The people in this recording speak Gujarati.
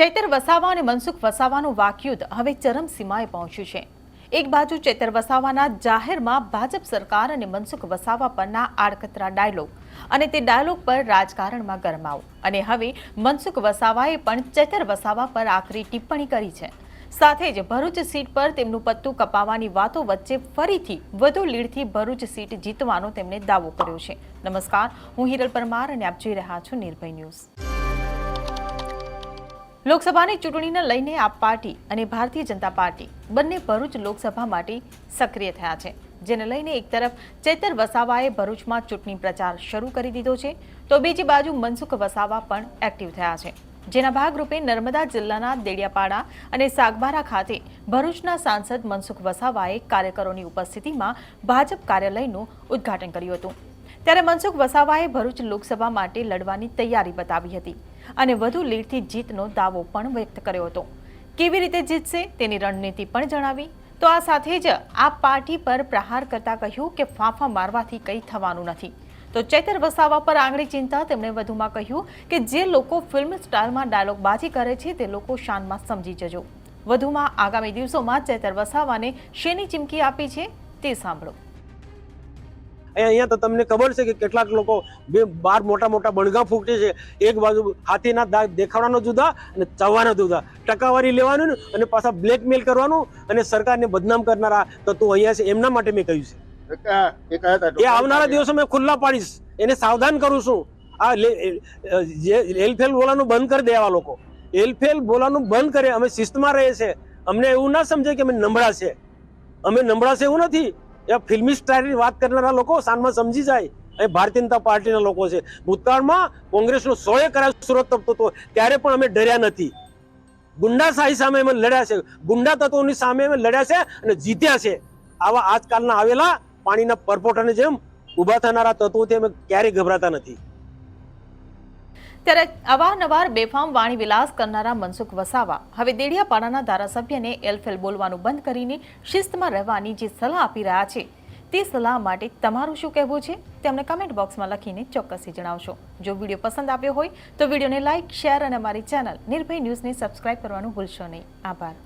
ચૈતર વસાવા અને મનસુખ વસાવાનું વાકયુદ્ધ હવે ચરમસીમાએ પહોંચ્યું છે. એક બાજુ ચૈતર વસાવાના જાહેરમાં ભાજપ સરકાર અને મનસુખ વસાવા પરના આડકતરા ડાયલોગ અને તે ડાયલોગ પર રાજકારણમાં ગરમાવો. અને હવે મનસુખ વસાવાએ પણ ચૈતર વસાવા પર આકરી ટિપ્પણી કરી છે. સાથે જ ભરૂચ સીટ પર તેમનું પત્તું કપાવવાની વાતો વચ્ચે ફરીથી વધુ લીડથી ભરૂચ સીટ જીતવાનો તેમણે દાવો કર્યો છે. નમસ્કાર, હું હિરલ પરમાર અને આપ જોઈ રહ્યા છો નિર્ભય ન્યૂઝ. લોકસભાની ચૂંટણીને લઈને આ પાર્ટી અને ભારતીય જનતા પાર્ટી બંને ભરૂચ લોકસભા માટે સક્રિય થયા છે. જેને લઈને એક તરફ ચેતર વસાવાએ ભરૂચમાં ચૂંટણી પ્રચાર શરૂ કરી દીધો છે, તો બીજી બાજુ મનસુખ વસાવા પણ એક્ટિવ થયા છે. જેના ભાગરૂપે નર્મદા જિલ્લાના દેડિયાપાડા અને સાગબારા ખાતે ભરૂચના સાંસદ મનસુખ વસાવાએ કાર્યકરોની ઉપસ્થિતિમાં ભાજપ કાર્યાલયનું ઉદ્ઘાટન કર્યું હતું. ત્યારે મનસુખ વસાવાએ ભરૂચ લોકસભા માટે લડવાની તૈયારી બતાવી હતી અને વધુ લીડથી જીતનો દાવો પણ વ્યક્ત કર્યો હતો. કેવી રીતે જીતશે તેની રણનીતિ પણ જણાવી. તો આ સાથે જ આ પાર્ટી પર પ્રહાર કરતા કહ્યું કે ફાંફા મારવાથી કંઈ થવાનું નથી. તો ચેતર વસાવા પર આંગળી ચિંતા તેમણે વધુમાં કહ્યું કે જે લોકો ફિલ્મ સ્ટાઇલમાં ડાયલોગબાજી કરે છે તે લોકો શાનમાં સમજી જજો. વધુમાં આગામી દિવસોમાં ચેતર વસાવાને શેની ચીમકી આપી છે તે સાંભળો. અહીંયા તો તમને ખબર છે કે કેટલાક લોકો બે બાર મોટા મોટા બણગા ફૂટે છે. એક બાજુ હાથીના દાગ દેખાડવાનો જુદા અને ચાવવાના જુદા. ટકાવારી લેવાનું અને પાછા બ્લેકમેલ કરવાનું અને સરકારને બદનામ કરનારા. તત્વો અહીંયા છે એમના માટે મેં કહ્યું છે. એ આવનારા દિવસો મેં ખુલ્લા પાડીશ. એને સાવધાન કરું છું. આ લે- અ, જે હેલફેલ બોલાનું બંધ કરી દેવા લોકો. હેલફેલ બોલાનું બંધ કરે. અમે શિસ્તમાં રહીએ છે. અમને એવું ના સમજે કે અમે નબળા છે. અમે નબળા છે એવું નથી. એ ફિલ્મી સ્ટાઇલની વાત કરનારા લોકો સાનમાં સમજી જાય. એ ભારતીય જનતા પાર્ટીના લોકો છે. ભૂતકાળમાં કોંગ્રેસનો સોએ કરાર સુરત તપતો હતો. ત્યારે પણ અમે ડર્યા નથી. ગુંડાશાહી સામે અમે લડ્યા છે. ગુંડા તત્વોની સામે અમે લડ્યા છે અને જીત્યા છે. આવા આજકાલના આવેલા પાણીના પરપોટાની જેમ ઊભા થનારા તત્વોથી અમે ક્યારેય ગભરાતા નથી. ત્યારે અવારનવાર બેફામ વાણી વિલાસ કરનારા મનસુખ વસાવા, હવે દેડિયાપાડાના ધારાસભ્યને એલફેલ બોલવાનું બંધ કરીને શિસ્તમાં રહેવાની જે સલાહ આપી રહ્યા છે, તે સલાહ માટે તમારું શું કહેવું છે તેમને કમેન્ટ બોક્સમાં લખીને ચોક્કસથી જણાવશો. જો વીડિયો પસંદ આવ્યો હોય તો વિડીયોને લાઇક શેર અને અમારી ચેનલ નિર્ભય ન્યૂઝને સબસ્ક્રાઇબ કરવાનું ભૂલશો નહીં. આભાર.